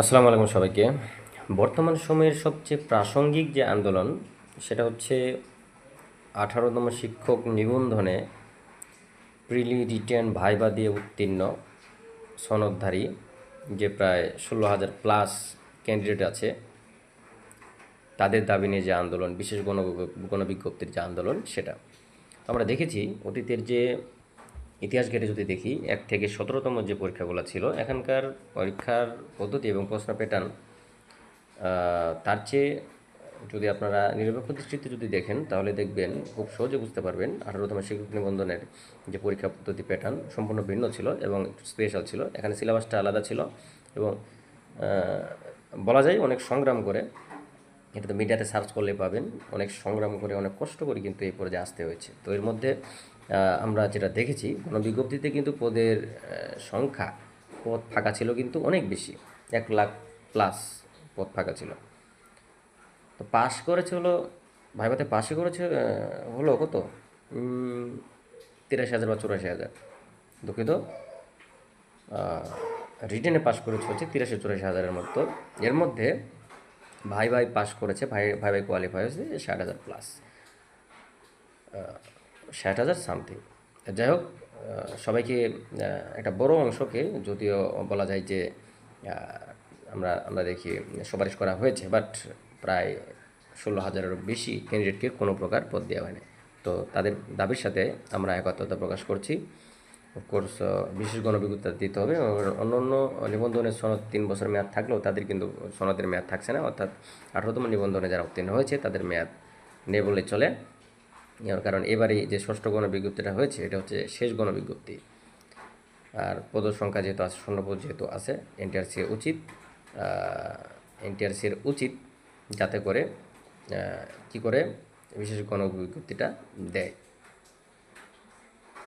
আসসালামু আলাইকুম সবাইকে। বর্তমান সময়ের সবচেয়ে প্রাসঙ্গিক যে আন্দোলন, সেটা হচ্ছে আঠারোতম শিক্ষক নিবন্ধনে প্রিলি রিটার্ন ভাইবা দিয়ে উত্তীর্ণ সনদধারী, যে প্রায় ষোলো হাজার প্লাস ক্যান্ডিডেট আছে, তাদের দাবি নিয়ে যে আন্দোলন, বিশেষ গণ গণবিজ্ঞপ্তির যে আন্দোলন, সেটা। আমরা দেখেছি অতীতের যে ইতিহাস ঘেটে যদি দেখি, এক থেকে সতেরোতম যে পরীক্ষাগুলো ছিল, এখানকার পরীক্ষার পদ্ধতি এবং প্রশ্ন প্যাটার্ন তার চেয়ে যদি আপনারা নিরপেক্ষ দৃষ্টিতে যদি দেখেন, তাহলে দেখবেন খুব সহজে বুঝতে পারবেন আঠারোতম শিক্ষক নিবন্ধনের যে পরীক্ষা পদ্ধতি প্যাটার্ন সম্পূর্ণ ভিন্ন ছিল এবং স্পেশাল ছিল। এখানে সিলেবাসটা আলাদা ছিল এবং বলা যায় অনেক সংগ্রাম করে। এটা তো মিডিয়াতে সার্চ করলে পাবেন। অনেক সংগ্রাম করে, অনেক কষ্ট করে কিন্তু এই পর্যায়ে আসতে হয়েছে। তো এর মধ্যে আমরা যেটা দেখেছি, গণবিজ্ঞপ্তিতে কিন্তু পদের সংখ্যা, পদ ফাঁকা ছিল কিন্তু অনেক বেশি। এক লাখ প্লাস পদ ফাঁকা ছিল। তো পাশ করেছে হলো ভাইভাতে পাশে করেছে হলো কত? তিরাশি হাজার বা চুরাশি হাজার। দুঃখিত। রিটেনে পাস করেছে হচ্ছে তিরাশি চুরাশি হাজারের মতো। এর মধ্যে ভাই ভাই পাস করেছে, ভাই ভাই ভাই কোয়ালিফাই হয়েছে, ষাট হাজার প্লাস ষাট হাজার সামথিং যাই হোক সবাইকে একটা বড় অংশকে যদিও বলা যায় যে আমরা আমরা দেখি সুপারিশ করা হয়েছে বাট প্রায় ষোলো হাজারেরও বেশি ক্যান্ডিডেটকে কোনো প্রকার পদ দেওয়া হয়নি। তো তাদের দাবির সাথে আমরা একত্রতা প্রকাশ করছি। কোর্স বিশেষ গণবিজ্ঞতা দিতে হবে। অন্য অন্য নিবন্ধনের সনদ তিন বছর মেয়াদ থাকলেও তাদের কিন্তু সনদের মেয়াদ থাকছে না। অর্থাৎ আঠারোতম নিবন্ধনে যারা উত্তীর্ণ হয়েছে, তাদের মেয়াদ নেই বলে চলে। কারণ এবারে যে ষষ্ঠ গণবিজ্ঞপ্তিটা হয়েছে, এটা হচ্ছে শেষ গণবিজ্ঞপ্তি। আর পদ সংখ্যা যেহেতু আছে শূন্যপদ যেহেতু আছে, এনটিআরসি উচিত এনটিআরসির উচিত যাতে করে কি করে বিশেষ গণবিজ্ঞপ্তিটা দেয়।